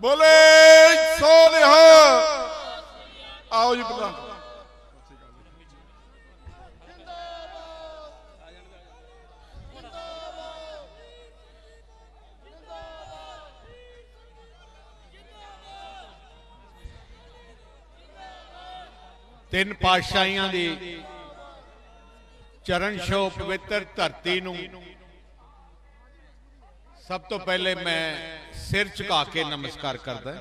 ਬੋਲੇ, ਸੋ ਨਿਹਾ ਆਓ ਜੀ ਪ੍ਰਧਾਨ। ਤਿੰਨ ਪਾਤਸ਼ਾਹੀਆਂ ਦੀ ਚਰਨ ਸ਼ੋ ਪਵਿੱਤਰ ਧਰਤੀ ਨੂੰ ਸਭ ਤੋਂ ਪਹਿਲੇ ਮੈਂ ਸਿਰ ਝੁਕਾ ਕੇ ਨਮਸਕਾਰ ਕਰਦਾ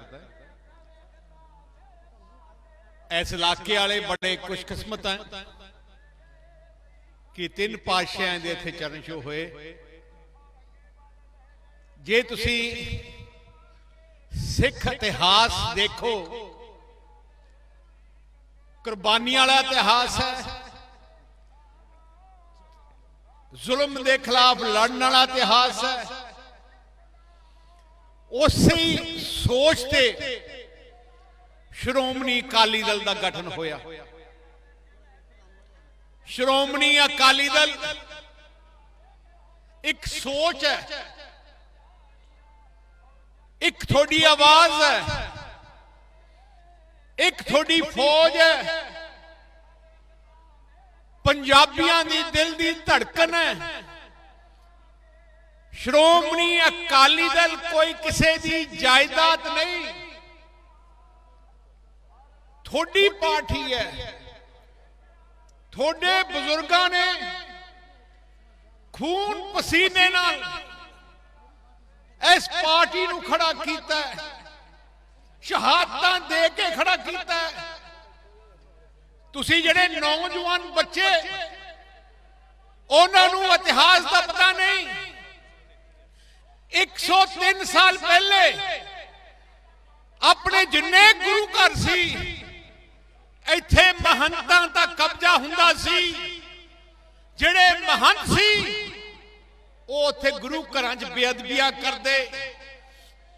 ਇਸ ਇਲਾਕੇ ਵਾਲੇ ਬੜੇ ਖੁਸ਼ਕਿਸਮਤ ਹੈ ਕਿ ਤਿੰਨ ਪਾਤਸ਼ਾਹਾਂ ਦੇ ਇੱਥੇ ਚਰਨ ਛੋਹ ਹੋਏ। ਜੇ ਤੁਸੀਂ ਸਿੱਖ ਇਤਿਹਾਸ ਦੇਖੋ, ਕੁਰਬਾਨੀ ਵਾਲਾ ਇਤਿਹਾਸ ਹੈ। ਜ਼ੁਲਮ ਦੇ ਖਿਲਾਫ ਲੜਨ ਵਾਲਾ ਇਤਿਹਾਸ ਹੈ। ਉਸੇ ਸੋਚ ਤੇ ਸ਼੍ਰੋਮਣੀ ਅਕਾਲੀ ਦਲ ਦਾ ਗਠਨ ਹੋਇਆ। ਸ਼੍ਰੋਮਣੀ ਅਕਾਲੀ ਦਲ ਇੱਕ ਸੋਚ ਹੈ, ਇੱਕ ਤੁਹਾਡੀ ਆਵਾਜ਼ ਹੈ, ਇੱਕ ਤੁਹਾਡੀ ਫੌਜ ਹੈ। ਪੰਜਾਬੀਆਂ ਦੀ ਦਿਲ ਦੀ ਧੜਕਣ ਹੈ। ਸ਼੍ਰੋਮਣੀ ਅਕਾਲੀ ਦਲ ਕੋਈ ਕਿਸੇ ਦੀ ਜਾਇਦਾਦ ਨਹੀਂ। ਤੁਹਾਡੀ ਪਾਰਟੀ ਹੈ। ਤੁਹਾਡੇ ਬਜ਼ੁਰਗਾਂ ਨੇ ਖੂਨ ਪਸੀਨੇ ਨਾਲ ਇਸ ਪਾਰਟੀ ਨੂੰ ਖੜਾ ਕੀਤਾ ਹੈ। ਸ਼ਹਾਦਤਾਂ ਦੇ ਕੇ ਖੜਾ ਕੀਤਾ ਹੈ। ਤੁਸੀਂ ਜਿਹੜੇ ਨੌਜਵਾਨ ਬੱਚੇ, ਉਹਨਾਂ ਨੂੰ ਇਤਿਹਾਸ ਦਾ 103 ਸਾਲ ਪਹਿਲੇ ਆਪਣੇ ਜਿੰਨੇ ਗੁਰੂ ਘਰ ਸੀ, ਇੱਥੇ ਮਹੰਤਾਂ ਦਾ ਕਬਜ਼ਾ ਹੁੰਦਾ ਸੀ। ਜਿਹੜੇ ਮਹੰਤ ਸੀ, ਉਹ ਉੱਥੇ ਗੁਰੂ ਘਰਾਂ 'ਚ ਬੇਅਦਬੀਆਂ ਕਰਦੇ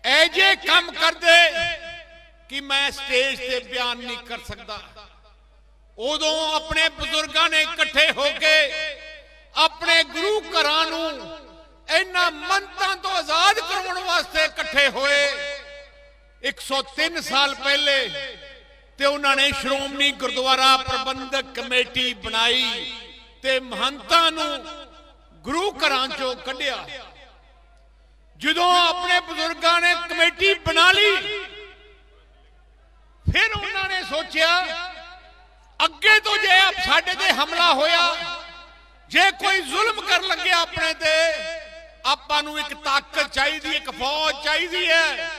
ਐ ਜੇ ਕੰਮ ਕਰਦੇ ਕਿ ਮੈਂ ਸਟੇਜ ਤੇ ਬਿਆਨ ਨਹੀਂ ਕਰ ਸਕਦਾ। ਉਦੋਂ ਆਪਣੇ ਬਜ਼ੁਰਗਾਂ ਨੇ ਇਕੱਠੇ ਹੋ ਕੇ ਆਪਣੇ ਗੁਰੂ ਘਰਾਂ ਨੂੰ ਇਹਨਾਂ ਮੰਤਾਂ ਤੋਂ ਆਜ਼ਾਦ ਕਰਵਾਉਣ ਵਾਸਤੇ ਇਕੱਠੇ ਹੋਏ। 103 ਸਾਲ ਪਹਿਲੇ ਤੇ ਉਹਨਾਂ ਨੇ ਸ਼੍ਰੋਮਣੀ ਗੁਰਦੁਆਰਾ ਪ੍ਰਬੰਧਕ ਕਮੇਟੀ ਬਣਾਈ ਤੇ ਮਹੰਤਾਂ ਨੂੰ ਗੁਰੂ ਘਰਾਂ ਚੋਂ ਕੱਢਿਆ। ਜਦੋਂ ਆਪਣੇ ਬਜ਼ੁਰਗਾਂ ਨੇ ਕਮੇਟੀ ਬਣਾ ਲਈ, ਫਿਰ ਉਹਨਾਂ ਨੇ ਸੋਚਿਆ, ਅੱਗੇ ਤੋਂ ਜੇ ਸਾਡੇ ਤੇ ਹਮਲਾ ਹੋਇਆ, ਜੇ ਕੋਈ ਜ਼ੁਲਮ ਕਰਨ ਲੱਗਿਆ ਆਪਣੇ ਤੇ ਆਪਾਂ ਨੂੰ ਇੱਕ ਤਾਕਤ ਚਾਹੀਦੀ, ਇੱਕ ਫੌਜ ਚਾਹੀਦੀ ਹੈ।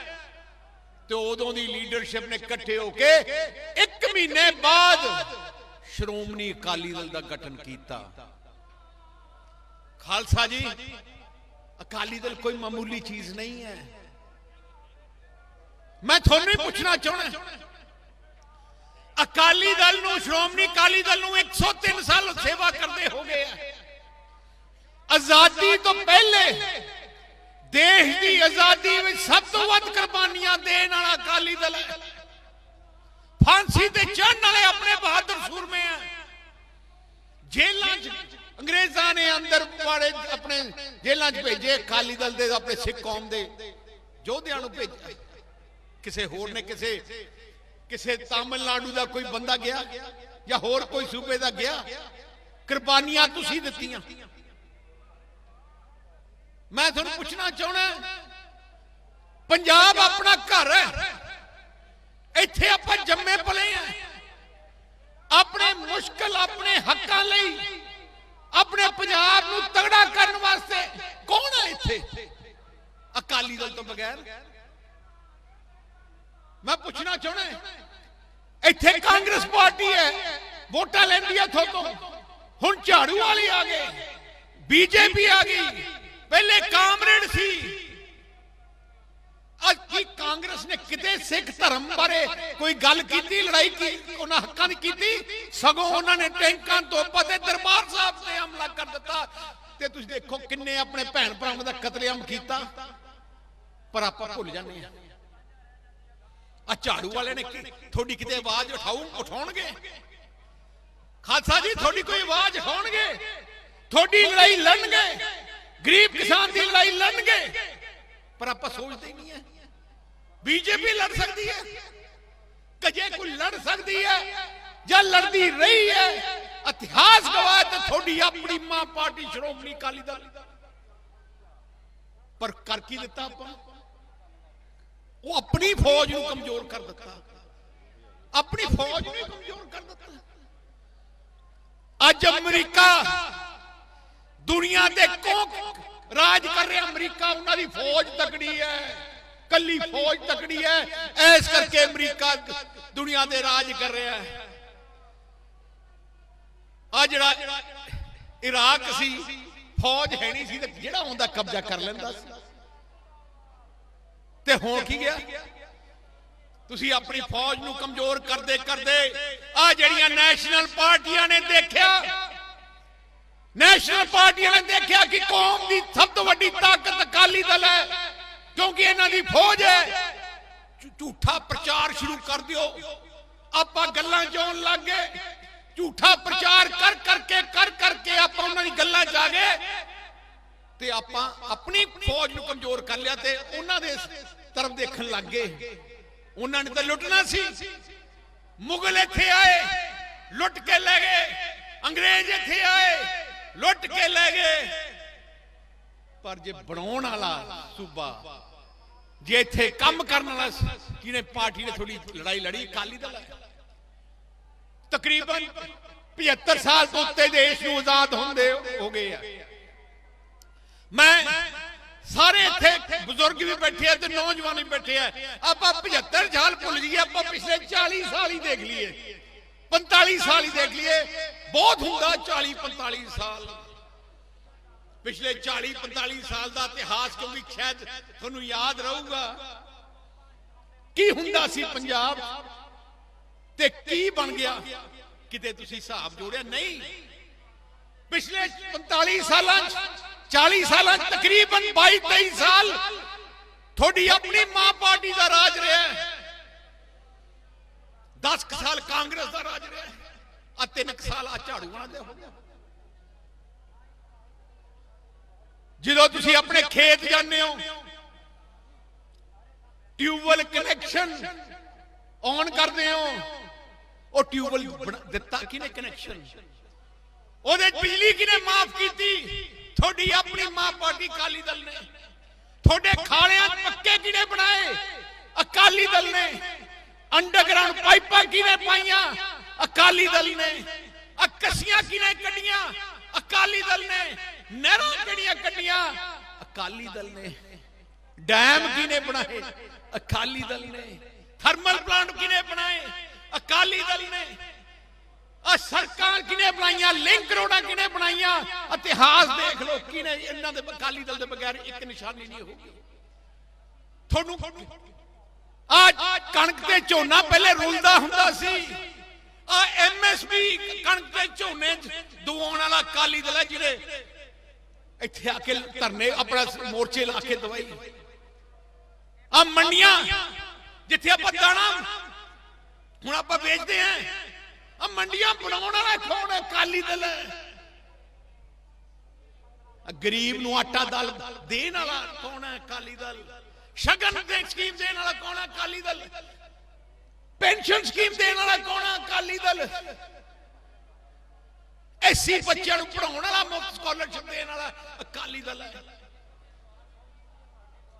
ਤੇ ਉਦੋਂ ਦੀ ਲੀਡਰਸ਼ਿਪ ਨੇ ਇਕੱਠੇ ਹੋ ਕੇ ਇੱਕ ਮਹੀਨੇ ਬਾਅਦ ਸ਼੍ਰੋਮਣੀ ਅਕਾਲੀ ਦਲ ਦਾ ਗਠਨ ਕੀਤਾ। ਖਾਲਸਾ ਜੀ, ਅਕਾਲੀ ਦਲ ਕੋਈ ਮਾਮੂਲੀ ਚੀਜ਼ ਨਹੀਂ ਹੈ। ਮੈਂ ਤੁਹਾਨੂੰ ਹੀ ਪੁੱਛਣਾ ਚਾਹੁੰਦਾ ਅਕਾਲੀ ਦਲ ਨੂੰ, ਸ਼੍ਰੋਮਣੀ ਅਕਾਲੀ ਦਲ ਨੂੰ 103 ਸਾਲ ਸੇਵਾ ਕਰਦੇ ਹੋ ਗਏ ਆ। ਆਜ਼ਾਦੀ ਤੋਂ ਪਹਿਲੇ ਦੇਸ਼ ਦੀ ਆਜ਼ਾਦੀ ਵਿੱਚ ਸਭ ਤੋਂ ਵੱਧ ਕੁਰਬਾਨੀਆਂ ਦੇਣ ਵਾਲਾ ਅਕਾਲੀ ਦਲ ਹੈ। ਫਾਂਸੀ ਤੇ ਚੜਨ ਵਾਲੇ ਆਪਣੇ ਬਹਾਦਰ ਸੂਰਮੇ ਆ ਜੇਲ੍ਹਾਂ 'ਚ ਅੰਗਰੇਜ਼ਾਂ ਨੇ ਅੰਦਰ ਵਾੜੇ ਆਪਣੇ ਜੇਲਾਂ 'ਚ ਭੇਜੇ, ਅਕਾਲੀ ਦਲ ਦੇ ਆਪਣੇ ਸਿੱਖ ਕੌਮ ਦੇ ਯੋਧਿਆਂ ਨੂੰ ਭੇਜਿਆ। ਕਿਸੇ ਹੋਰ ਨੇ ਕਿਸੇ ਕਿਸੇ ਤਾਮਿਲਨਾਡੂ ਦਾ ਕੋਈ ਬੰਦਾ ਗਿਆ ਜਾਂ ਹੋਰ ਕੋਈ ਸੂਬੇ ਦਾ ਗਿਆ, ਕੁਰਬਾਨੀਆਂ ਤੁਸੀਂ ਦਿੱਤੀਆਂ। ਮੈਂ ਤੁਹਾਨੂੰ ਪੁੱਛਣਾ ਚਾਹਣਾ ਪੰਜਾਬ ਆਪਣਾ ਘਰ ਹੈ। ਇੱਥੇ ਆਪਾਂ ਜੰਮੇ ਪਲੇ ਆ ਆਪਣੇ ਮੁਸ਼ਕਲ ਆਪਣੇ ਹੱਕਾਂ ਲਈ, ਆਪਣੇ ਪੰਜਾਬ ਨੂੰ ਤਗੜਾ ਕਰਨ ਵਾਸਤੇ ਕੌਣ ਹੈ ਇੱਥੇ? ਅਕਾਲੀ ਦਲ ਤੋਂ ਬਗੈਰ। ਮੈਂ ਪੁੱਛਣਾ ਚਾਹਣਾ ਇੱਥੇ ਕਾਂਗਰਸ ਪਾਰਟੀ ਹੈ, ਵੋਟਾਂ ਲੈਂਦੀ ਹੈ ਥੋਤੋਂ ਹੁਣ ਝਾੜੂ ਵਾਲੀ ਆ ਗਏ ਬੀਜੇਪੀ ਆ ਗਈ। ਪਹਿਲੇ ਕਾਮਰੇਡ ਸੀ। ਅੱਜ ਕੀ ਕਾਂਗਰਸ ਨੇ ਕਿਤੇ ਸਿੱਖ ਧਰਮ ਬਾਰੇ ਕੋਈ ਗੱਲ ਕੀਤੀ, ਲੜਾਈ ਕੀ, ਉਹਨਾਂ ਹੱਕਾਂ ਦੀ ਕੀਤੀ? ਸਗੋਂ ਉਹਨਾਂ ਨੇ ਟੈਂਕਾਂ ਤੋਂ ਪਤੇ ਦਰਬਾਰ ਸਾਹਿਬ ਤੇ ਹਮਲਾ ਕਰ ਦਿੱਤਾ। ਤੇ ਤੁਸੀਂ ਦੇਖੋ ਕਿੰਨੇ ਆਪਣੇ ਭੈਣ ਭਰਾਵਾਂ ਦਾ ਕਤਲੇਆਮ ਕੀਤਾ। ਪਰ ਆਪਾਂ ਭੁੱਲ ਜਾਂਦੇ ਆ ਆ ਝਾੜੂ ਵਾਲੇ ਨੇ ਤੁਹਾਡੀ ਕਿਤੇ ਆਵਾਜ਼ ਉਠਾਉ, ਉਠਾਉਣਗੇ? ਖਾਲਸਾ ਜੀ, ਤੁਹਾਡੀ ਕੋਈ ਆਵਾਜ਼ ਉਠਾਉਣਗੇ? ਤੁਹਾਡੀ ਲੜਾਈ ਲੜਨਗੇ? ਗਰੀਬ ਕਿਸਾਨ ਦੀ ਲੜਾਈ ਲੜਨਗੇ। ਪਰ ਆਪਾਂ ਸੋਚਦੇ ਨਹੀਂ ਹੈ। ਬੀਜੇਪੀ ਲੜ ਸਕਦੀ ਹੈ। ਕਿ ਕੋਈ ਲੜ ਸਕਦੀ ਹੈ ਜਾਂ ਲੜਦੀ ਰਹੀ ਹੈ। ਇਤਿਹਾਸ ਗਵਾਹ ਤੇ ਤੁਹਾਡੀ ਆਪਣੀ ਮਾਂ ਪਾਰਟੀ ਸ਼੍ਰੋਮਣੀ ਅਕਾਲੀ ਦਲ। ਪਰ ਕਰ ਕੀ ਦਿੱਤਾ ਆਪਾਂ? ਉਹ ਆਪਣੀ ਫੌਜ ਨੂੰ ਕਮਜ਼ੋਰ ਕਰ ਦਿੱਤਾ। ਆਪਣੀ ਫੌਜ ਨੂੰ ਕਮਜ਼ੋਰ ਕਰ ਦਿੱਤਾ। ਅੱਜ ਅਮਰੀਕਾ ਦੁਨੀਆ ਦੇ ਕੋਕ ਰਾਜ ਕਰ ਰਿਹਾ, ਅਮਰੀਕਾ, ਉਹਨਾਂ ਦੀ ਫੌਜ ਤਕੜੀ ਹੈ, ਕੱਲੀ ਫੌਜ ਤਕੜੀ ਹੈ ਐਸ ਕਰਕੇ ਅਮਰੀਕਾ ਦੁਨੀਆ ਦੇ ਰਾਜ ਕਰ ਰਿਹਾ ਹੈ। ਆ ਜਿਹੜਾ ਇਰਾਕ ਸੀ, ਫੌਜ ਹੈ ਨਹੀਂ ਸੀ ਤੇ ਜਿਹੜਾ ਹੁੰਦਾ ਕਬਜ਼ਾ ਕਰ ਲੈਂਦਾ ਸੀ। ਤੇ ਹੁਣ ਕੀ ਗਿਆ? ਤੁਸੀਂ ਆਪਣੀ ਫੌਜ ਨੂੰ ਕਮਜ਼ੋਰ ਕਰਦੇ ਕਰਦੇ ਆ ਜਿਹੜੀਆਂ ਨੈਸ਼ਨਲ ਪਾਰਟੀਆਂ ਨੇ ਦੇਖਿਆ ਨੈਸ਼ਨਲ ਪਾਰਟੀਆਂ ਨੇ ਦੇਖਿਆ ਕਿ ਕੌਮ ਦੀ ਸਭ ਤੋਂ ਵੱਡੀ ਤਾਕਤ ਅਕਾਲੀ ਦਲ ਹੈ, ਕਿਉਂਕਿ ਇਹਨਾਂ ਦੀ ਫੌਜ ਹੈ। ਝੂਠਾ ਪ੍ਰਚਾਰ ਸ਼ੁਰੂ ਕਰ ਦਿਓ। ਆਪਾਂ ਗੱਲਾਂ ਚੋਂ ਲੱਗ ਗਏ। ਝੂਠਾ ਪ੍ਰਚਾਰ ਕਰ ਕਰਕੇ ਕਰ ਕਰਕੇ ਆਪਾਂ ਉਹਨਾਂ ਦੀ ਗੱਲਾਂ ਚ ਗਏ। ਤੇ ਆਪਾਂ ਆਪਣੀ ਫੌਜ ਨੂੰ ਕਮਜ਼ੋਰ ਕਰ ਲਿਆ ਤੇ ਉਹਨਾਂ ਦੇ ਤਰਫ ਦੇਖਣ ਲੱਗ ਗਏ। ਉਹਨਾਂ ਨੇ ਤਾਂ ਲੁੱਟਣਾ ਸੀ। ਮੁਗਲ ਇੱਥੇ ਆਏ, ਲੁੱਟ ਕੇ ਲੈ ਗਏ। ਅੰਗਰੇਜ਼ ਇੱਥੇ ਆਏ। ਲੁੱਟ ਕੇ ਲੈ ਗਏ। ਪਰ ਜੇ ਬਣਾਉਣ ਵਾਲਾ ਸੂਬਾ, ਜੇ ਇੱਥੇ ਕੰਮ ਕਰਨ ਵਾਲਾ ਜਿਹਨੇ ਪਾਰਟੀ ਨੇ ਥੋੜੀ ਲੜਾਈ ਲੜੀ, ਅਕਾਲੀ ਦਲ ਤਕਰੀਬਨ 75 ਸਾਲ ਤੋਂ ਉੱਤੇ ਦੇਸ਼ ਨੂੰ ਆਜ਼ਾਦ ਹੁੰਦੇ ਹੋ ਗਏ ਆ। ਮੈਂ ਸਾਰੇ ਇੱਥੇ ਬਜ਼ੁਰਗ ਵੀ ਬੈਠੇ ਆ ਤੇ ਨੌਜਵਾਨ ਵੀ ਬੈਠੇ ਆ। ਆਪਾਂ 75 ਸਾਲ ਭੁੱਲ ਜੀਏ ਆਪਾਂ ਪਿਛਲੇ 40 ਸਾਲ ਹੀ ਦੇਖ ਲਈਏ। 45 ਸਾਲ ਹੀ ਦੇਖ ਲਈਏ। ਬਹੁਤ ਹੁੰਦਾ 40 45 ਸਾਲ। ਪਿਛਲੇ 40 45 ਸਾਲ ਦਾ ਇਤਿਹਾਸ ਕਿਉਂਕਿ ਸ਼ਾਇਦ ਤੁਹਾਨੂੰ ਯਾਦ ਰਹੂਗਾ? ਕੀ ਹੁੰਦਾ ਸੀ ਪੰਜਾਬ? ਤੇ ਕੀ ਬਣ ਗਿਆ? ਕਿਤੇ ਤੁਸੀਂ ਹਿਸਾਬ ਜੋੜਿਆ? ਨਹੀਂ। ਪਿਛਲੇ 45 ਸਾਲਾਂ 'ਚ 40 ਸਾਲਾਂ 'ਚ ਤਕਰੀਬਨ 22 23 ਸਾਲ ਤੁਹਾਡੀ ਆਪਣੀ ਮਾਂ ਪਾਰਟੀ ਦਾ ਰਾਜ ਰਿਹਾ। ਹੈ 10 ਸਾਲ ਕਾਂਗਰਸ ਦਾ ਰਾਜ ਰਿਹਾ ਆ, ਤਿੰਨ ਸਾਲ ਆ ਝਾੜੂ ਦੇ ਹੋ ਗਿਆ ਜਦੋਂ ਤੁਸੀਂ ਆਪਣੇ ਖੇਤ ਜਾਂਦੇ ਹੋ, ਟਿਊਬਵੈਲ ਕਨੈਕਸ਼ਨ ਔਨ ਕਰਦੇ ਹੋ, ਉਹ ਟਿਊਬਵੈਲ ਦਿੱਤਾ ਕਿਨੇ ਕਨੈਕਸ਼ਨ? ਉਹਦੇ ਬਿਜਲੀ ਕਿਨੇ ਮਾਫ ਕੀਤੀ? ਤੁਹਾਡੀ ਆਪਣੀ ਮਾਂ ਪਾਰਟੀ ਅਕਾਲੀ ਦਲ ਨੇ। ਤੁਹਾਡੇ ਖਾਲਿਆਂ ਪੱਕੇ ਕਿਨੇ ਬਣਾਏ? ਅਕਾਲੀ ਦਲ ਨੇ। ਅੰਡਰਗਰਾਉਂਡ ਪਾਈਪਾਂ ਕਿਨੇ ਪਾਈਆਂ? ਅਕਾਲੀ ਦਲ ਨੇ। ਅਕਸੀਆਂ ਕਿਨੇ ਕੱਢੀਆਂ? ਅਕਾਲੀ ਦਲ ਨੇ। ਨਹਿਰਾਂ ਕਿਹੜੀਆਂ ਕੱਢੀਆਂ? ਅਕਾਲੀ ਦਲ ਨੇ। ਡੈਮ ਕਿਨੇ ਬਣਾਏ? ਅਕਾਲੀ ਦਲ ਨੇ। ਥਰਮਲ ਪਲਾਂਟ ਕਿਨੇ ਬਣਾਏ? ਅਕਾਲੀ ਦਲ ਨੇ। ਆ ਸੜਕਾਂ ਕਿਨੇ ਬਣਾਈਆਂ? ਲਿੰਕ ਰੋਡਾਂ ਕਿਨੇ ਬਣਾਈਆਂ? ਇਤਿਹਾਸ ਦੇਖ ਲਓ ਕਿਨੇ ਇਹਨਾਂ ਦੇ ਅਕਾਲੀ ਦਲ ਦੇ ਬਗੈਰ ਇੱਕ ਨਿਸ਼ਾਨੀ ਨਹੀਂ ਹੋਊਗੀ ਤੁਹਾਨੂੰ ਆ ਕਣਕ ਤੇ ਝੋਨਾ ਪਹਿਲੇ ਰੁਲਦਾ ਹੁੰਦਾ ਸੀ। ਆ ਐਮਐਸਪੀ ਕਣਕ ਤੇ ਝੋਨੇ ਦਵਾਉਣ ਵਾਲਾ ਅਕਾਲੀ ਦਲ ਹੈ ਜਿਹੜੇ ਇੱਥੇ ਆ ਕੇ ਧਰਨੇ ਆਪਣਾ ਮੋਰਚੇ ਲਾ ਕੇ ਦਵਾਈ। ਆ ਮੰਡੀਆਂ ਜਿੱਥੇ ਆਪਾਂ ਦਾਣਾ ਹੁਣ ਆਪਾਂ ਵੇਚਦੇ ਆਂ ਆ ਮੰਡੀਆਂ ਬਣਾਉਣ ਵਾਲਾ ਕੌਣ ਹੈ? ਅਕਾਲੀ ਦਲ ਗਰੀਬ ਨੂੰ ਆਟਾ ਦਲ ਦੇਣ ਵਾਲਾ ਕੌਣ ਹੈ? ਅਕਾਲੀ ਦਲ। ਸ਼ਗਨ ਦੇ ਸਕੀਮ ਦੇਣ ਵਾਲਾ ਕੌਣ ਹੈ ਅਕਾਲੀ ਦਲ। ਪੈਨਸ਼ਨ ਸਕੀਮ ਦੇਣ ਵਾਲਾ ਕੌਣ ਹੈ ਅਕਾਲੀ ਦਲ। ਐਸੀ ਬੱਚਿਆਂ ਨੂੰ ਪੜਾਉਣ ਵਾਲਾ ਮੁਫਤ ਸਕਾਲਰਸ਼ਿਪ ਦੇਣ ਵਾਲਾ ਅਕਾਲੀ ਦਲ। ਹੈ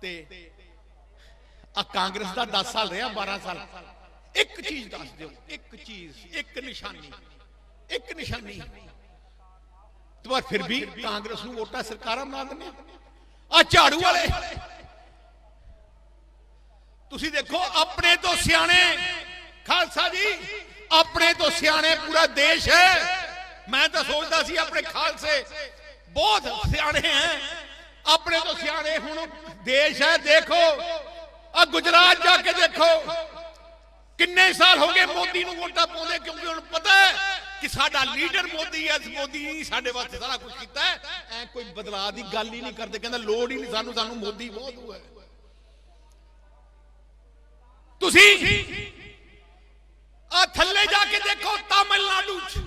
ਤੇ ਆ ਕਾਂਗਰਸ ਦਾ 10 ਸਾਲ ਰਿਹਾ 12 ਸਾਲ। ਇੱਕ ਚੀਜ਼ ਦੱਸ ਦਿਓ ਇੱਕ ਚੀਜ਼ ਇੱਕ ਨਿਸ਼ਾਨੀ ਇੱਕ ਨਿਸ਼ਾਨੀ। ਪਰ ਫਿਰ ਵੀ ਕਾਂਗਰਸ ਨੂੰ ਵੋਟਾਂ ਸਰਕਾਰਾਂ ਬਣਾ ਦਿੰਦੇ ਆ। ਝਾੜੂ ਵਾਲੇ ਤੁਸੀਂ ਦੇਖੋ, ਆਪਣੇ ਤੋਂ ਸਿਆਣੇ। ਖਾਲਸਾ ਜੀ, ਆਪਣੇ ਤੋਂ ਸਿਆਣੇ ਪੂਰਾ ਦੇਸ਼ ਹੈ। ਮੈਂ ਤਾਂ ਸੋਚਦਾ ਸੀ ਆਪਣੇ ਖਾਲਸੇ ਬਹੁਤ ਸਿਆਣੇ ਹੈ। ਆਪਣੇ ਤੋਂ ਸਿਆਣੇ ਹੁਣ ਦੇਸ਼ ਹੈ, ਦੇਖੋ। ਆ ਗੁਜਰਾਤ ਜਾ ਕੇ ਦੇਖੋ। ਕਿੰਨੇ ਸਾਲ ਹੋ ਗਏ ਮੋਦੀ ਨੂੰ ਵੋਟਾਂ ਪਾਉਂਦੇ, ਕਿਉਂਕਿ ਹੁਣ ਪਤਾ ਹੈ ਕਿ ਸਾਡਾ ਲੀਡਰ ਮੋਦੀ ਹੈ ਮੋਦੀ ਨੇ ਸਾਡੇ ਵਾਸਤੇ ਸਾਰਾ ਕੁਝ ਕੀਤਾ ਹੈ। ਐ ਕੋਈ ਬਦਲਾਅ ਦੀ ਗੱਲ ਹੀ ਨਹੀਂ ਕਰਦੇ, ਕਹਿੰਦਾ ਲੋੜ ਹੀ ਨਹੀਂ ਸਾਨੂੰ ਸਾਨੂੰ ਮੋਦੀ ਬਹੁਤ ਹੋਇਆ। ਤੁਸੀਂ ਆ ਥੱਲੇ ਜਾ ਕੇ ਦੇਖੋ, ਤਾਮਿਲਨਾਡੂ ਚ।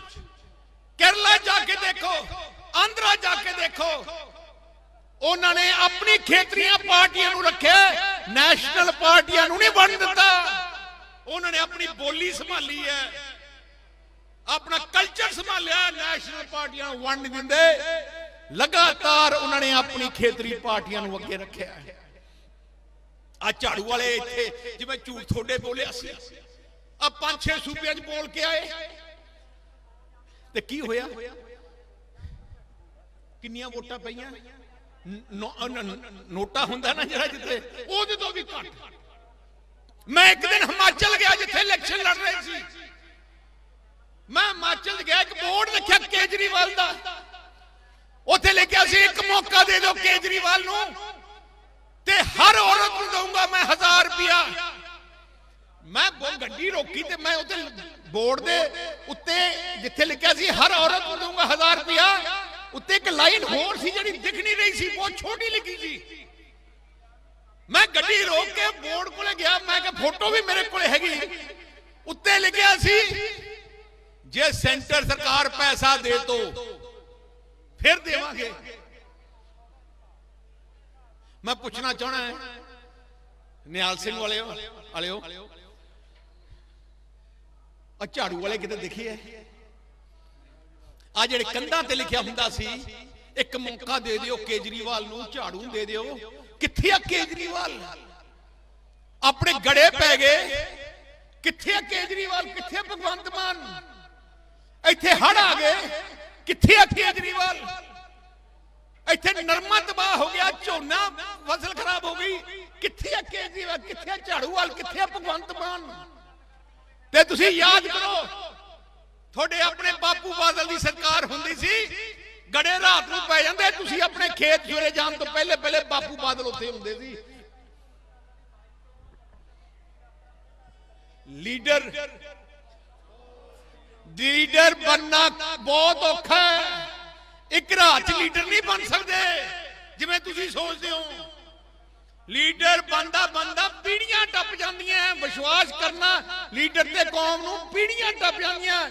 ਕੇਰਲਾ ਜਾ ਕੇ ਦੇਖੋ, ਆਂਧਰਾ ਜਾ ਕੇ ਦੇਖੋ। ਉਹਨਾਂ ਨੇ ਆਪਣੀ ਖੇਤਰੀਆਂ ਪਾਰਟੀਆਂ ਨੂੰ ਰੱਖਿਆ, ਨੈਸ਼ਨਲ ਪਾਰਟੀਆਂ ਨੂੰ ਨਹੀਂ ਬਣ ਦਿੱਤਾ। ਉਹਨਾਂ ਨੇ ਆਪਣੀ ਬੋਲੀ ਸੰਭਾਲੀ ਹੈ। ਆਪਣਾ ਕਲਚਰ ਸੰਭਾਲਿਆ, ਨੈਸ਼ਨਲ ਪਾਰਟੀਆਂ ਨੂੰ ਵੰਡ ਨਹੀਂ ਦਿੰਦੇ। ਲਗਾਤਾਰ ਉਹਨਾਂ ਨੇ ਆਪਣੀ ਖੇਤਰੀ ਪਾਰਟੀਆਂ ਨੂੰ ਅੱਗੇ ਰੱਖਿਆ ਹੈ। ਆ ਝਾੜੂ ਵਾਲੇ ਇੱਥੇ, ਜਿਵੇਂ ਝੂਠ ਥੋੜੇ ਬੋਲਿਆ ਸੀ ਆ ਪੰਜ ਛੇ ਸੂਬਿਆਂ 'ਚ ਬੋਲ ਕੇ ਆਏ। ਤੇ ਕੀ ਹੋਇਆ? ਕਿੰਨੀਆਂ ਵੋਟਾਂ ਪਈਆਂ? ਨੋਟਾ ਹੁੰਦਾ ਨਾ ਜਿਹੜਾ ਜਿੱਥੇ, ਉਹਦੇ ਤੋਂ ਵੀ ਘੱਟ। ਮੈਂ ਇੱਕ ਦਿਨ ਹਿਮਾਚਲ ਗਿਆ ਜਿੱਥੇ ਇਲੈਕਸ਼ਨ ਲੜ ਰਹੇ ਸੀ। ਮੈਂ ਹਿਮਾਚਲ ਗਿਆ, ਇੱਕ ਬੋਰਡ ਦੇਖਿਆ ਕੇਜਰੀਵਾਲ ਦਾ। ਉੱਥੇ ਲਿਖਿਆ ਸੀ, ਇੱਕ ਮੌਕਾ ਦੇ ਦਿਓ ਕੇਜਰੀਵਾਲ ਨੂੰ। ਤੇ ਹਰ ਔਰਤ ਨੂੰ ਦਊਂਗਾ ਮੈਂ 1000 ਰੁਪਿਆ ਮੈਂ ਗੱਡੀ ਰੋਕੀ ਤੇ ਮੈਂ ਉੱਤੇ ਬੋਰਡ ਦੇ ਉੱਤੇ ਜਿੱਥੇ ਲਿਖਿਆ ਸੀ, ਹਰ ਔਰਤ ਨੂੰ ਦਊਂਗਾ 1000 ਰੁਪਿਆ ਉੱਤੇ ਇੱਕ ਲਾਈਨ ਹੋਰ ਸੀ ਜਿਹੜੀ ਦਿਖ ਨਹੀਂ ਰਹੀ ਸੀ, ਬਹੁਤ ਛੋਟੀ ਲਿਖੀ ਸੀ। ਮੈਂ ਗੱਡੀ ਰੋਕ ਕੇ ਬੋਰਡ ਕੋਲੇ ਗਿਆ, ਮੈਂ ਕਿਹਾ ਫੋਟੋ ਵੀ ਮੇਰੇ ਕੋਲੇ ਹੈਗੀ। ਉੱਤੇ ਲਿਖਿਆ ਸੀ, ਜੇ ਸੈਂਟਰ ਸਰਕਾਰ ਪੈਸਾ ਦੇ ਤੋ, ਫਿਰ ਦੇਵਾਂਗੇ। ਮੈਂ ਪੁੱਛਣਾ ਚਾਹਣਾ ਹੈ, ਨਿਹਾਲ ਸਿੰਘ ਵਾਲਿਓ ਵਾਲਿਓ ਆ ਝਾੜੂ ਵਾਲੇ ਕਿਤੇ ਦਿਖੀ ਹੈ ਆ ਜਿਹੜੇ ਕੰਧਾਂ ਤੇ ਲਿਖਿਆ ਹੁੰਦਾ ਸੀ, ਇੱਕ ਮੌਕਾ ਦੇ ਦਿਓ, ਕੇਜਰੀਵਾਲ ਨੂੰ ਝਾੜੂ ਦੇ ਦਿਓ। ਕਿੱਥੇ ਆ ਕੇਜਰੀਵਾਲ? ਆਪਣੇ ਗੜੇ ਪੈ ਗਏ। ਕਿੱਥੇ ਆ ਕੇਜਰੀਵਾਲ? ਕਿੱਥੇ ਆ ਭਗਵੰਤ ਮਾਨ? ਇੱਥੇ ਹੜ ਆ ਗਏ। ਕਿੱਥੇ ਆ ਕੇਜਰੀਵਾਲ? ਇੱਥੇ ਨਰਮਾ ਤਬਾਹ ਹੋ ਗਿਆ, ਝੋਨਾ ਫਸਲ ਖਰਾਬ ਹੋ ਗਈ। ਕਿੱਥੇ ਆ ਕੇਜਰੀਵਾਲ ਕਿੱਥੇ ਆ ਝਾੜੂਵਾਲ ਕਿੱਥੇ ਆ ਭਗਵੰਤ ਮਾਨ? ਤੇ ਤੁਸੀਂ ਯਾਦ ਕਰੋ, ਤੁਹਾਡੇ ਆਪਣੇ ਬਾਪੂ ਬਾਦਲ ਦੀ ਸਰਕਾਰ ਹੁੰਦੀ ਸੀ, ਗੜੇ ਰਾਤ ਨੂੰ ਪੈ ਜਾਂਦੇ, ਤੁਸੀਂ ਆਪਣੇ ਖੇਤ ਜੁਰੇ ਜਾਣ ਤੋਂ ਪਹਿਲੇ ਪਹਿਲੇ ਬਾਪੂ ਬਾਦਲ ਉੱਥੇ ਹੁੰਦੇ ਸੀ। ਲੀਡਰ ਲੀਡਰ ਬੰਨਾ ਬਹੁਤ ਔਖਾ ਹੈ। ਇੱਕ ਰਾਤ ਲੀਡਰ ਨਹੀਂ ਬਣ ਸਕਦੇ। ਜਿਵੇਂ ਤੁਸੀਂ ਸੋਚਦੇ ਹੋ। ਲੀਡਰ ਬੰਦਾ ਬੰਦਾ ਪੀੜੀਆਂ ਟੱਪ ਜਾਂਦੀਆਂ ਵਿਸ਼ਵਾਸ ਕਰਨਾ ਲੀਡਰ ਤੇ ਕੌਮ ਨੂੰ ਪੀੜੀਆਂ ਟੱਪ ਜਾਂਦੀਆਂ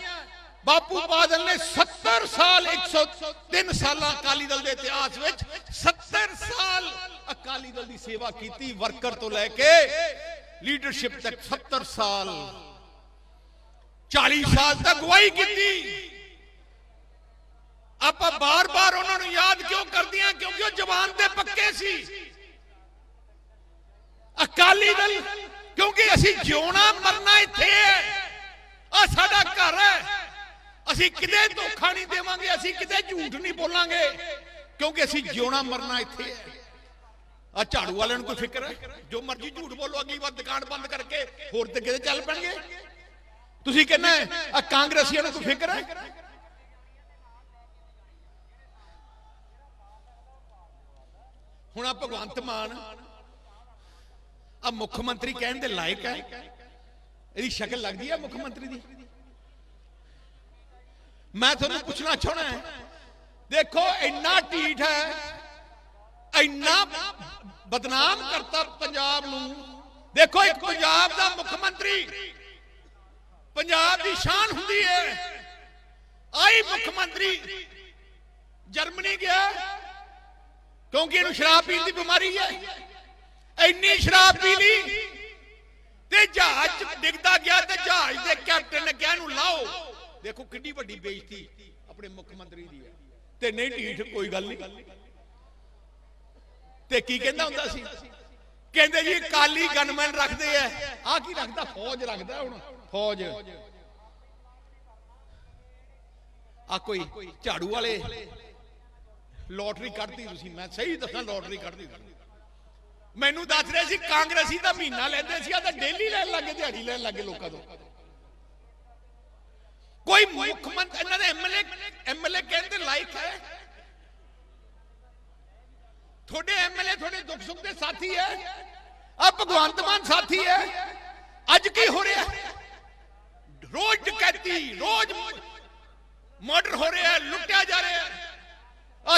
ਬਾਪੂ ਬਾਦਲ ਨੇ 70 ਸਾਲ 103 ਸਾਲਾਂ ਅਕਾਲੀ ਦਲ ਦੇ ਇਤਿਹਾਸ ਵਿੱਚ 70 ਸਾਲ ਅਕਾਲੀ ਦਲ ਦੀ ਸੇਵਾ ਕੀਤੀ ਵਰਕਰ ਤੋਂ ਲੈ ਕੇ ਲੀਡਰਸ਼ਿਪ ਤੱਕ 70 ਸਾਲ। 40 ਸਾਲ ਤੱਕ ਅਗਵਾਈ ਕੀਤੀ। ਆਪਾਂ ਬਾਰ-ਬਾਰ ਉਹਨਾਂ ਨੂੰ ਯਾਦ ਕਿਉਂ ਕਰਦੇ ਕਰਦੀਆਂ ਕਿਉਂਕਿ ਉਹ ਜਵਾਨ ਤੇ ਪੱਕੇ ਸੀ। ਅਕਾਲੀ ਦਲ, ਕਿਉਂਕਿ ਅਸੀਂ ਜਿਉਣਾ ਮਰਨਾ ਇੱਥੇ ਹੈ। ਆ ਸਾਡਾ ਘਰ ਹੈ। ਅਸੀਂ ਕਿਤੇ ਧੋਖਾ ਨਹੀਂ ਦੇਵਾਂਗੇ, ਅਸੀਂ ਕਿਤੇ ਝੂਠ ਨਹੀਂ ਬੋਲਾਂਗੇ, ਕਿਉਂਕਿ ਅਸੀਂ ਜਿਉਣਾ ਮਰਨਾ ਇੱਥੇ ਹੈ। ਆ ਝਾੜੂ ਵਾਲਿਆਂ ਨੂੰ ਕੋਈ ਫਿਕਰ ਹੈ? ਜੋ ਮਰਜ਼ੀ ਝੂਠ ਬੋਲੋ ਅਗਲੀ ਵਾਰ ਦੁਕਾਨ ਬੰਦ ਕਰਕੇ ਹੋਰ ਤੇ ਕਿਤੇ ਚੱਲ ਪੈਣਗੇ। ਤੁਸੀਂ ਕਹਿੰਦੇ ਆ ਕਾਂਗਰਸੀਆਂ ਨੂੰ ਕੋਈ ਫਿਕਰ ਹੈ? ਹੁਣ ਆ ਭਗਵੰਤ ਮਾਨ। ਆ ਮੁੱਖ ਮੰਤਰੀ ਕਹਿਣ ਦੇ ਲਾਇਕ ਹੈ ਇਹਦੀ ਸ਼ਕਲ ਲੱਗਦੀ ਹੈ ਮੁੱਖ ਮੰਤਰੀ ਦੀ। ਮੈਂ ਤੁਹਾਨੂੰ ਪੁੱਛਣਾ ਚਾਹਣਾ ਹੈ, ਦੇਖੋ ਇੰਨਾ ਢੀਠ ਹੈ, ਇੰਨਾ ਬਦਨਾਮ ਕਰਤਾ ਪੰਜਾਬ ਨੂੰ। ਦੇਖੋ ਇੱਕ ਪੰਜਾਬ ਦਾ ਮੁੱਖ ਮੰਤਰੀ, ਪੰਜਾਬ ਦੀ ਸ਼ਾਨ ਹੁੰਦੀ ਹੈ। ਆਈ ਮੁੱਖ ਮੰਤਰੀ ਜਰਮਨੀ ਗਿਆ। ਕਿਉਂਕਿ ਇਹਨੂੰ ਸ਼ਰਾਬ ਪੀਣ ਦੀ ਬਿਮਾਰੀ ਹੈ। ਇੰਨੀ ਸ਼ਰਾਬ ਪੀ ਲਈ ਤੇ ਜਹਾਜ਼ ਡਿੱਗਦਾ ਗਿਆ ਤੇ ਜਹਾਜ਼ ਦੇ ਕੈਪਟਨ ਨੇ ਕਿਹਾ ਇਹਨੂੰ ਲਾਓ। ਦੇਖੋ ਕਿੰਨੀ ਵੱਡੀ ਬੇਇੱਜ਼ਤੀ ਆਪਣੇ ਮੁੱਖ ਮੰਤਰੀ ਦੀ ਹੈ। ਤੇ ਨਹੀਂ ਢੀਠ ਕੋਈ ਗੱਲ ਨਹੀਂ। ਤੇ ਕੀ ਕਹਿੰਦਾ ਹੁੰਦਾ ਸੀ? ਕਹਿੰਦੇ ਜੀ ਕਾਲੀ ਗਨਮੈਨ ਰੱਖਦੇ ਆ। ਆ ਕੀ ਰੱਖਦਾ? ਫੌਜ ਰੱਖਦਾ ਹੁਣ। ਫੌਜ। ਆ ਕੋਈ ਝਾੜੂ ਵਾਲੇ। ਲੋਟਰੀ ਕੱਢਦੀ ਤੁਸੀਂ, ਮੈਂ ਸਹੀ ਦੱਸਾਂ ਲੋਟਰੀ ਕੱਢਦੀ ਮੈਨੂੰ ਦੱਸ ਰਿਹਾ ਸੀ ਕਾਂਗਰਸੀ ਦਾ ਮਹੀਨਾ ਲੈਂਦੇ ਸੀ ਆ ਤਾਂ ਡੇਲੀ ਲੈਣ ਲੱਗੇ ਦਿਹਾੜੀ ਲੈਣ ਲੱਗੇ ਲੋਕਾਂ ਤੋਂ। ਕੋਈ ਮੁੱਖ ਮੰਤਰੀ ਇਹਨਾਂ ਦੇ ਐਮਐਲਏ ਐਮਐਲਏ ਕਹਿੰਦੇ ਲਾਇਕ ਹੈ? ਤੁਹਾਡੇ ਐਮਐਲਏ ਤੁਹਾਡੇ ਦੁੱਖ ਸੁੱਖ ਦੇ ਸਾਥੀ ਹੈ? ਆ ਭਗਵੰਤ ਮਾਨ ਸਾਥੀ ਹੈ? ਅੱਜ ਕੀ ਹੋ ਰਿਹਾ? ਰੋਜ਼ ਡਕੈਤੀ, ਰੋਜ਼ ਮਰਡਰ ਹੋ ਰਿਹਾ, ਲੁੱਟਿਆ ਜਾ ਰਿਹਾ।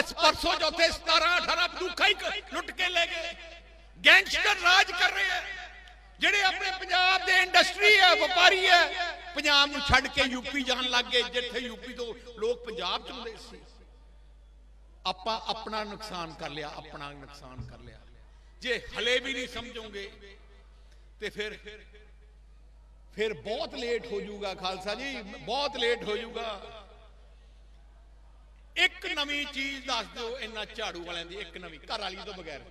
ਹੈ ਅਸ ਪਰਸੋਂ ਚੌਥੇ 17 18 ਹੀ ਲੁੱਟ ਕੇ ਲੈ ਗਏ। ਗੈਂਗਸਟਰ ਰਾਜ ਕਰ ਰਹੇ ਆ। ਜਿਹੜੇ ਆਪਣੇ ਪੰਜਾਬ ਦੇ ਇੰਡਸਟਰੀ ਹੈ ਵਪਾਰੀ ਹੈ ਪੰਜਾਬ ਨੂੰ ਛੱਡ ਕੇ ਯੂਪੀ ਜਾਣ ਲੱਗ ਗਏ, ਜਿੱਥੇ ਯੂਪੀ ਤੋਂ ਲੋਕ ਪੰਜਾਬ ਚ ਹੁੰਦੇ ਸੀ। ਆਪਾਂ ਆਪਣਾ ਨੁਕਸਾਨ ਕਰ ਲਿਆ, ਆਪਣਾ ਨੁਕਸਾਨ ਕਰ ਲਿਆ। ਜੇ ਹਲੇ ਵੀ ਨਹੀਂ ਸਮਝੋਗੇ, ਤੇ ਫਿਰ ਫਿਰ ਬਹੁਤ ਲੇਟ ਹੋ ਜਾਊਗਾ, ਖਾਲਸਾ ਜੀ, ਬਹੁਤ ਲੇਟ ਹੋ ਜਾਊਗਾ। ਇੱਕ ਨਵੀਂ ਚੀਜ਼ ਦੱਸ ਦਿਓ ਇਹਨਾਂ ਝਾੜੂ ਵਾਲਿਆਂ ਦੀ, ਇੱਕ ਨਵੀਂ, ਘਰ ਵਾਲੀ ਤੋਂ ਬਗੈਰ।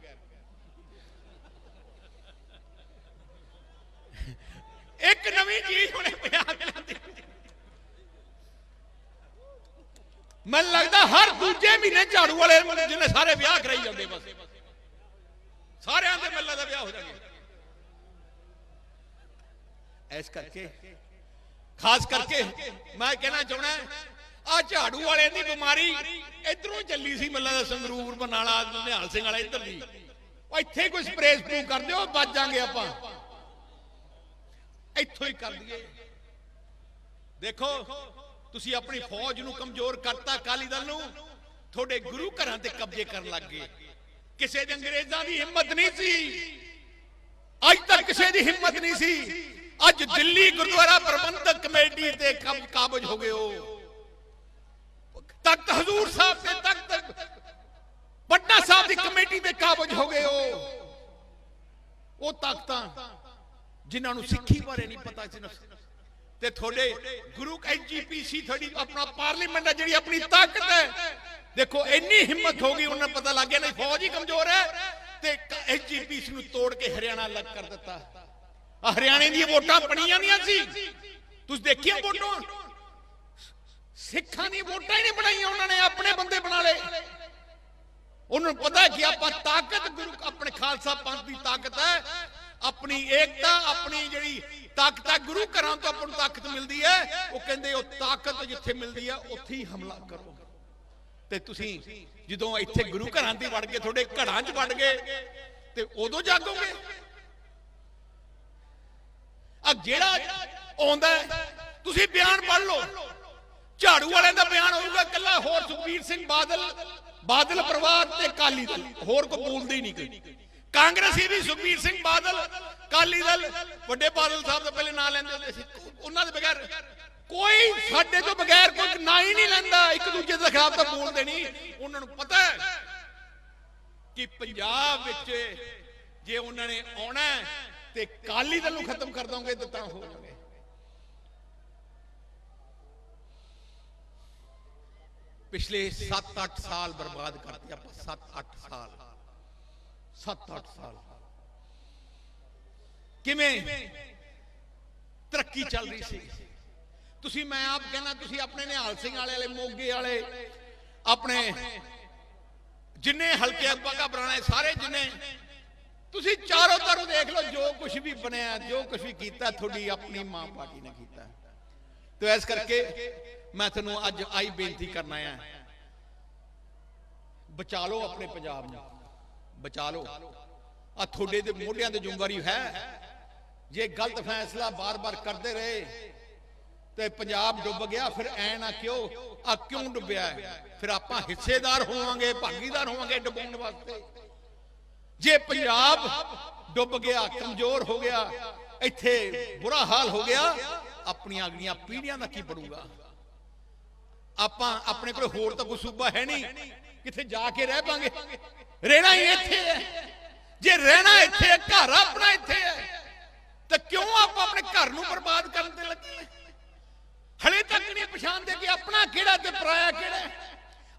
ਇੱਕ ਨਵੀਂ ਚੀਜ਼ ਹੁਣੇ ਪੰਜਾਬ ਚ ਮੈਨੂੰ ਲੱਗਦਾ ਹਰ ਦੂਜੇ ਮਹੀਨੇ ਝਾੜੂ ਵਾਲੇ ਜਿਹਨੇ ਸਾਰੇ ਵਿਆਹ ਕਰਾਈ ਜਾਂਦੇ ਬਸ। ਸਾਰਿਆਂ ਦੇ ਮਿਲਣ ਦਾ ਵਿਆਹ ਹੋ ਜਾਣਗੇ ਐਸ ਕਰਕੇ, ਖਾਸ ਕਰਕੇ ਮੈਂ ਕਹਿਣਾ ਚਾਹਣਾ ਆ ਝਾੜੂ ਵਾਲੇ ਦੀ ਬਿਮਾਰੀ ਇਧਰੋਂ ਚੱਲੀ ਸੀ ਮੱਲਾ ਦਾ ਸੰਗਰੂਰ ਬਨਾਲਾ ਨਿਹਾਲ ਸਿੰਘ ਵਾਲਾ ਇੱਧਰ ਦੀ। ਉਹ ਇੱਥੇ ਕੋਈ ਸਪਰੇਅ ਸਪਰੂ ਕਰ ਦਿਓ ਬਚ ਜਾਾਂਗੇ ਆਪਾਂ। ਇੱਥੋਂ ਹੀ ਕਰ ਦਈਏ ਦੇਖੋ, ਤੁਸੀਂ ਆਪਣੀ ਫੌਜ ਨੂੰ ਕਮਜ਼ੋਰ ਕਰਤਾ ਅਕਾਲੀ ਦਲ ਨੂੰ, ਤੁਹਾਡੇ ਗੁਰੂ ਘਰਾਂ ਤੇ ਕਬਜ਼ੇ ਕਰਨ ਲੱਗ ਗਏ। ਕਿਸੇ ਦੇ ਅੰਗਰੇਜ਼ਾਂ ਦੀ ਹਿੰਮਤ ਨਹੀਂ ਸੀ। ਅੱਜ ਤੱਕ ਕਿਸੇ ਦੀ ਹਿੰਮਤ ਨਹੀਂ ਸੀ। ਅੱਜ ਦਿੱਲੀ ਗੁਰਦੁਆਰਾ ਪ੍ਰਬੰਧਕ ਕਮੇਟੀ ਤੇ ਕਬ ਕਾਬਜ ਹੋ ਗਏ ਹੋ। ਤਖਤ ਹਜ਼ੂਰ ਸਾਹਿਬ ਤੇ ਤਖਤ ਪਟਨਾ ਸਾਹਿਬ ਦੀ ਕਮੇਟੀ ਤੇ ਕਾਬਜ ਹੋ ਗਏ ਹੋ। ਉਹ ਤਖਤਾਂ ਜਿਨ੍ਹਾਂ ਨੂੰ ਸਿੱਖੀ ਬਾਰੇ ਨਹੀਂ ਪਤਾ ਸੀ ਤੇ ਤੁਹਾਡੇ ਗੁਰੂ ਐਨਜੀਪੀਸੀ ਤੁਹਾਡੀ ਆਪਣਾ ਪਾਰਲੀਮੈਂਟ ਹੈ ਜਿਹੜੀ ਆਪਣੀ ਤਾਕਤ ਹੈ। ਦੇਖੋ, ਇੰਨੀ ਹਿੰਮਤ ਹੋ ਗਈ, ਉਹਨਾਂ ਨੂੰ ਪਤਾ ਲੱਗ ਗਿਆ, ਨਹੀਂ, ਫੌਜ ਹੀ ਕਮਜ਼ੋਰ ਹੈ। ਤੇ ਐਨਜੀਪੀਸੀ ਨੂੰ ਤੋੜ ਕੇ ਹਰਿਆਣਾ ਅਲੱਗ ਕਰ ਦਿੱਤਾ। ਹਰਿਆਣੇ ਦੀਆਂ ਵੋਟਾਂ ਬਣੀਆਂ ਦੀਆਂ ਸੀ। ਤੁਸੀਂ ਦੇਖੀਆਂ ਵੋਟਾਂ? ਸਿੱਖਾਂ ਦੀ ਵੋਟਾਂ ਹੀ ਨਹੀਂ ਬਣਾਈਆਂ ਉਹਨਾਂ ਨੇ, ਆਪਣੇ ਬੰਦੇ ਬਣਾ ਲਏ। ਉਹਨਾਂ ਨੂੰ ਪਤਾ ਕਿ ਆਪਾਂ ਤਾਕਤ, ਗੁਰੂ ਆਪਣੇ ਖਾਲਸਾ ਪੰਥ ਦੀ ਤਾਕਤ ਹੈ। ਆਪਣੀ ਏਕਤਾ, ਆਪਣੀ ਜਿਹੜੀ ਤਾਕਤ ਹੈ, ਗੁਰੂ ਘਰਾਂ ਤੋਂ ਆਪਾਂ ਨੂੰ ਤਾਕਤ ਮਿਲਦੀ ਹੈ। ਉਹ ਕਹਿੰਦੇ, ਉਹ ਤਾਕਤ ਜਿੱਥੇ ਮਿਲਦੀ ਹੈ, ਉੱਥੇ ਹੀ ਹਮਲਾ ਕਰੋ। ਤੇ ਤੁਸੀਂ ਜਦੋਂ ਇੱਥੇ ਗੁਰੂ ਘਰਾਂ ਦੀ ਵੜ ਗਏ, ਤੁਹਾਡੇ ਘਰਾਂ 'ਚ ਵੜ ਗਏ, ਤੇ ਉਦੋਂ ਜਾਗੋਗੇ। ਆ ਜਿਹੜਾ ਆਉਂਦਾ ਤੁਸੀਂ ਬਿਆਨ ਪੜ੍ਹ ਲਓ। ਝਾੜੂ ਵਾਲਿਆਂ ਦਾ ਬਿਆਨ ਹੋਊਗਾ, ਇਕੱਲਾ ਹੋਰ ਸੁਖਬੀਰ ਸਿੰਘ ਬਾਦਲ ਬਾਦਲ ਪਰਿਵਾਰ ਤੇ ਕਾਲੀ ਦਲ, ਹੋਰ ਕੋਈ ਬੋਲਦੇ ਹੀ ਨਹੀਂ ਕੋਈ। ਕਾਂਗਰਸੀ ਵੀ ਸੁਖਬੀਰ ਸਿੰਘ ਬਾਦਲ ਕਾਲੀ ਦਲ, ਵੱਡੇ ਬਾਦਲ ਸਾਹਿਬ ਦਾ ਪਹਿਲੇ ਨਾਂ ਲੈਂਦੇ ਹੁੰਦੇ ਸੀ। ਉਹਨਾਂ ਦੇ ਬਗੈਰ ਕੋਈ ਸਾਡੇ ਤੋਂ ਬਗੈਰ ਕੋਈ ਨਾਂ ਹੀ ਨਹੀਂ ਲੈਂਦਾ, ਇੱਕ ਦੂਜੇ ਦੇ ਖਿਲਾਫ ਤਾਂ ਬੋਲਦੇ ਨਹੀਂ। ਉਹਨਾਂ ਨੂੰ ਪਤਾ ਹੈ ਕਿ ਪੰਜਾਬ ਵਿੱਚ ਜੇ ਉਹਨਾਂ ਨੇ ਆਉਣਾ ਤੇ ਕਾਲੀ ਦਲ ਨੂੰ ਖਤਮ ਕਰ ਦੋਗੇ ਤਾਂ ਤਾਂ ਹੋ ਜਾਵੇ ਪਿਛਲੇ 7-8 ਸਾਲ ਬਰਬਾਦ ਕਰਤੇ ਆਪਾਂ 7-8 ਸਾਲ 7-8 ਸਾਲ ਕਿਵੇਂ ਤਰੱਕੀ ਚੱਲ ਰਹੀ ਸੀ ਤੁਸੀਂ ਮੈਂ ਆਪ ਕਹਿੰਦਾ ਤੁਸੀਂ ਆਪਣੇ ਨਿਹਾਲ ਸਿੰਘ ਵਾਲੇ ਵਾਲੇ ਮੋਗੇ ਵਾਲੇ ਆਪਣੇ ਜਿੰਨੇ ਹਲਕੇ ਆਪਾਂ ਘਬਰਾਣੇ ਸਾਰੇ ਜਿੰਨੇ ਤੁਸੀਂ ਚਾਰੋਂ ਤਰਫ ਦੇਖ ਲਓ ਜੋ ਕੁਝ ਵੀ ਬਣਿਆ ਜੋ ਕੁਝ ਵੀ ਕੀਤਾ ਤੁਹਾਡੀ ਆਪਣੀ ਮਾਂ ਪਾਰਟੀ ਨੇ ਕੀਤਾ ਤੇ ਇਸ ਕਰਕੇ ਮੈਂ ਤੁਹਾਨੂੰ ਅੱਜ ਆਈ ਬੇਨਤੀ ਕਰਨਾ ਆ। ਬਚਾ ਲਓ ਆਪਣੇ ਪੰਜਾਬ ਨੂੰ। ਬਚਾ ਲਓ। ਆ ਤੁਹਾਡੇ ਦੇ ਮੋਢਿਆਂ ਤੇ ਜ਼ਿੰਮੇਵਾਰੀ ਹੈ। ਜੇ ਗਲਤ ਫੈਸਲਾ ਬਾਰ-ਬਾਰ ਕਰਦੇ ਰਹੇ ਤੇ ਪੰਜਾਬ ਡੁੱਬ ਗਿਆ, ਫਿਰ ਐ ਨਾ ਕਿਉਂ? ਆ ਕਿਉਂ ਡੁੱਬਿਆ ਫਿਰ ਆਪਾਂ ਹਿੱਸੇਦਾਰ ਹੋਵਾਂਗੇ, ਭਾਗੀਦਾਰ ਹੋਵਾਂਗੇ ਡੁੱਬਣ ਵਾਸਤੇ। ਜੇ ਪੰਜਾਬ ਡੁੱਬ ਗਿਆ, ਕਮਜ਼ੋਰ ਹੋ ਗਿਆ, ਇੱਥੇ ਬੁਰਾ ਹਾਲ ਹੋ ਗਿਆ, ਆਪਣੀਆਂ ਅਗਲੀਆਂ ਪੀੜ੍ਹੀਆਂ ਦਾ ਕੀ ਬਣੂਗਾ? ਆਪਾਂ ਆਪਣੇ ਕੋਲ ਹੋਰ ਤਾਂ ਕੋਈ ਸੂਬਾ ਹੈ ਨਹੀਂ। ਕਿੱਥੇ ਜਾ ਕੇ ਰਹਿ ਪਾਂਗੇ? ਰਹਿਣਾ ਹੀ ਇੱਥੇ ਹੈ। ਜੇ ਰਹਿਣਾ ਇੱਥੇ ਹੈ, ਘਰ ਆਪਣਾ ਇੱਥੇ ਹੈ, ਤਾਂ ਕਿਉਂ ਆਪਾਂ ਆਪਣੇ ਘਰ ਨੂੰ ਬਰਬਾਦ ਕਰਨ ਤੇ ਲੱਗੇ ਹਲੇ ਤੱਕ ਨਹੀਂ ਪਛਾਣਦੇ ਕਿ ਆਪਣਾ ਕਿਹੜਾ ਤੇ ਪਰਾਇਆ ਕਿਹੜਾ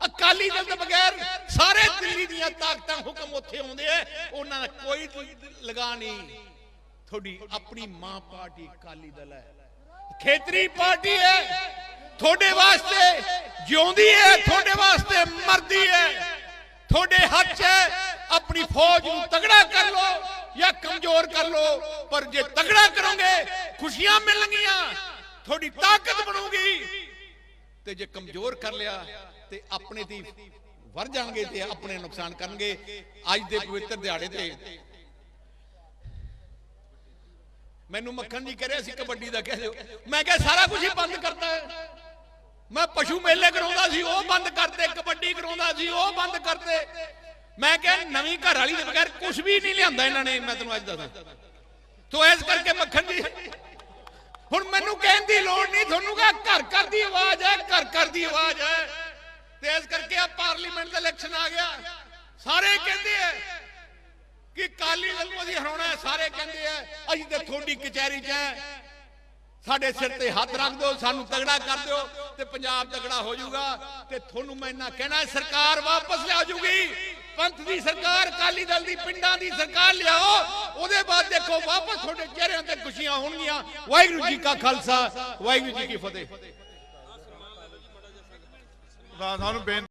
ਅਕਾਲੀ ਦਲ ਦੇ ਬਗੈਰ ਸਾਰੇ ਦਿੱਲੀ ਦੀਆਂ ਤਾਕਤਾਂ ਹੁਕਮ ਉੱਥੇ ਆਉਂਦੇ ਆ, ਉਹਨਾਂ ਦਾ ਕੋਈ ਲਗਾ ਨਹੀਂ। ਤੁਹਾਡੀ ਆਪਣੀ ਮਾਂ ਪਾਰਟੀ ਅਕਾਲੀ ਦਲ ਹੈ। ਖੇਤਰੀ ਪਾਰਟੀ ਹੈ। ਤੁਹਾਡੇ ਵਾਸਤੇ ਜਿਉਂਦੀ ਹੈ, ਤੁਹਾਡੇ ਵਾਸਤੇ ਮਰਦੀ ਹੈ। ਤੁਹਾਡੇ ਹੱਥ 'ਚ ਆਪਣੀ ਫੌਜ ਨੂੰ ਤਗੜਾ ਕਰ ਲਓ ਜਾਂ ਕਮਜ਼ੋਰ ਕਰ ਲਓ, ਪਰ ਜੇ ਤਗੜਾ ਕਰੋਗੇ, ਖੁਸ਼ੀਆਂ ਮਿਲਣਗੀਆਂ, ਤੁਹਾਡੀ ਤਾਕਤ ਬਣੂਗੀ। ਤੇ ਜੇ ਕਮਜ਼ੋਰ ਕਰ ਲਿਆ, ਤੇ ਆਪਣੇ ਦੀ ਵਰ ਜਾਣਗੇ ਤੇ ਆਪਣੇ ਨੁਕਸਾਨ ਕਰਨਗੇ। ਅੱਜ ਦੇ ਪਵਿੱਤਰ ਦਿਹਾੜੇ ਤੇ ਮੈਨੂੰ ਮੱਖਣ ਜੀ ਕਹਿ ਰਿਹਾ ਸੀ, ਕਬੱਡੀ ਦਾ ਕਹਿ ਦਿਓ। ਮੈਂ ਕਿਹਾ ਸਾਰਾ ਕੁਝ ਹੀ ਬੰਦ ਕਰਤਾ ਹੈ। ਮੈਂ ਪਸ਼ੂ ਮੇਲੇ ਕਰਾਉਂਦਾ ਸੀ, ਉਹ ਬੰਦ ਕਰਤੇ ਕਬੱਡੀ ਕਰਾਉਂਦਾ ਸੀ, ਉਹ ਬੰਦ ਕਰਤੇ ਮੈਂ ਕਿਹਾ, ਨਵੀਂ ਘਰ ਵਾਲੀ ਦੇ ਬਗੈਰ ਕੁਝ ਵੀ ਨਹੀਂ ਲਿਆਂਦਾ ਇਹਨਾਂ ਨੇ, ਮੈਂ ਤੈਨੂੰ ਅੱਜ ਦੱਸਾਂ। ਤੋ ਇਸ ਕਰਕੇ ਮੱਖਣ ਜੀ ਹੁਣ ਮੈਨੂੰ ਕਹਿਣ ਦੀ ਲੋੜ ਨਹੀਂ, ਤੁਹਾਨੂੰ ਕਹਾ ਘਰ ਘਰ ਦੀ ਆਵਾਜ਼ ਹੈ, ਘਰ ਘਰ ਦੀ ਆਵਾਜ਼ ਹੈ। ਤੇ ਇਸ ਕਰਕੇ ਆ ਪਾਰਲੀਮੈਂਟ ਦਾ ਇਲੈਕਸ਼ਨ ਆ ਗਿਆ। ਸਾਰੇ ਕਹਿੰਦੇ ਆ ਕਿ ਕਾਲੀ ਦਲ ਨੂੰ ਅਸੀਂ ਹਰਾਉਣਾ ਸਾਰੇ ਕਹਿੰਦੇ ਆ, ਅਸੀਂ ਤੇ ਤੁਹਾਡੀ ਕਚਹਿਰੀ 'ਚ ਹੈ। ਸਾਡੇ ਸਿਰ ਤੇ ਹੱਥ ਰੱਖ ਦਿਓ ਸਾਨੂੰ ਤਗੜਾ ਕਰ ਦਿਓ ਤੇ ਪੰਜਾਬ ਤਗੜਾ ਹੋ ਜਾਊਗਾ। ਤੇ ਤੁਹਾਨੂੰ ਮੈਂ ਇੰਨਾ ਕਹਿਣਾ ਹੈ, ਸਰਕਾਰ ਵਾਪਸ ਲਿਆ ਜੂਗੀ ਪੰਥ ਦੀ ਸਰਕਾਰ ਕਾਲੀ ਦਲ ਦੀ ਪਿੰਡਾਂ ਦੀ ਸਰਕਾਰ ਲਿਆਓ। ਉਹਦੇ ਬਾਅਦ ਦੇਖੋ ਵਾਪਸ ਤੁਹਾਡੇ ਚਿਹਰਿਆਂ ਤੇ ਖੁਸ਼ੀਆਂ ਹੋਣਗੀਆਂ। ਵਾਹਿਗੁਰੂ ਜੀ ਕਾ ਖਾਲਸਾ ਵਾਹਿਗੁਰੂ ਜੀ ਕੀ ਫਤਿਹ। ਪ੍ਰਧਾਨ ਬੇਨਤੀ